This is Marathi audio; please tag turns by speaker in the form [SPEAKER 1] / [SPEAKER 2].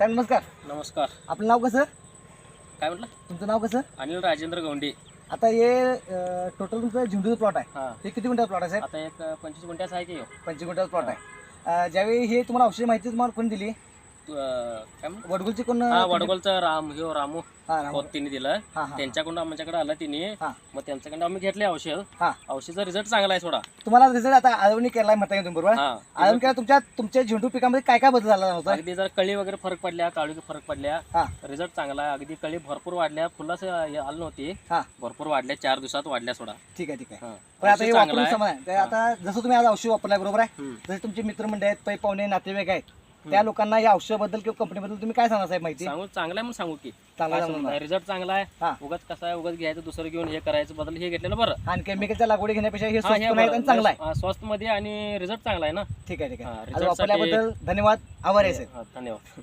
[SPEAKER 1] साहेब नमस्कार.
[SPEAKER 2] नमस्कार.
[SPEAKER 1] आपलं नाव कसं?
[SPEAKER 2] काय म्हटलं?
[SPEAKER 1] तुमचं नाव कसं?
[SPEAKER 2] अनिल राजेंद्र गौंडे
[SPEAKER 1] आता हे टोटल तुमचं झेंडूचं प्लॉट आहे.
[SPEAKER 2] हा.
[SPEAKER 1] हे किती गुंठा प्लॉट आहे साहेब?
[SPEAKER 2] आता एक पंचवीस गुंठ्याचा आहे की ह्यो.
[SPEAKER 1] पंचवीस गुंठ्याचा प्लॉट आहे. अं, ज्यावेळी हे तुम्हाला औषधी माहिती तुम्हाला कोणी दिली
[SPEAKER 2] काय
[SPEAKER 1] वडगुलची कोण
[SPEAKER 2] हा वडगोलचा राम ह्यो रामू
[SPEAKER 1] हा राम.
[SPEAKER 2] पोत तिने दिलं.
[SPEAKER 1] हा हा
[SPEAKER 2] त्यांच्याकडून आमच्याकडे आलं तिने.
[SPEAKER 1] हा.
[SPEAKER 2] मग त्यांच्याकडे आम्ही घेतले औषध.
[SPEAKER 1] हा.
[SPEAKER 2] औषधचा रिझल्ट चांगला आहे थोडा.
[SPEAKER 1] तुम्हाला रिझल्ट आता आळवणी केलाय म्हणता येईल तुम्ही बरोबर?
[SPEAKER 2] हा.
[SPEAKER 1] आळवणी केला तुमच्या तुमच्या झेंडू पिकामध्ये काय काय बदल झाला होता?
[SPEAKER 2] अगदी जर कळी वगैरे फरक पडल्या काळी फरक पडल्या
[SPEAKER 1] हा.
[SPEAKER 2] रिझल्ट चांगला आहे. अगदी कळी भरपूर वाढल्या फुलास आलं नव्हती.
[SPEAKER 1] हा.
[SPEAKER 2] भरपूर वाढल्या चार दिवसात वाढल्या सोडा
[SPEAKER 1] ठीक आहे ठीक आहे.
[SPEAKER 2] हा.
[SPEAKER 1] पण आता
[SPEAKER 2] औषध
[SPEAKER 1] हे
[SPEAKER 2] चांगलं
[SPEAKER 1] वापरून
[SPEAKER 2] आहे.
[SPEAKER 1] समान आहे तर आता जसं तुम्ही आज औषध वापरलाय बरोबर आहे?
[SPEAKER 2] हम्म.
[SPEAKER 1] जसे तुमचे मित्रमंडळ आहेत पै पाहुणे नातेवाईक आहेत त्या लोकांना या औषधाबद्दल किंवा कंपनीबद्दल तुम्ही काय सांगणार साहेब माहिती?
[SPEAKER 2] सांगू चांगला आहे म्हणून सांगू की.
[SPEAKER 1] चांगला.
[SPEAKER 2] रिझल्ट चांगला आहे. उगाच कसं आहे उगाच घ्यायचं दुसरं घेऊन हे करायचं बदल हे घेतलेलं बरं.
[SPEAKER 1] आणि केमिकलच्या लागवडी घेण्यापेक्षा हे स्वस्त आणि. चांगलं आहे.
[SPEAKER 2] स्वस्त मध्ये आणि रिझल्ट चांगला आहे ना.
[SPEAKER 1] ठीक आहे ठीक
[SPEAKER 2] हा,
[SPEAKER 1] आहे आज
[SPEAKER 2] result साठी-
[SPEAKER 1] वापरल्याबद्दल धन्यवाद. आभार आहे साहेब.
[SPEAKER 2] हा, धन्यवाद.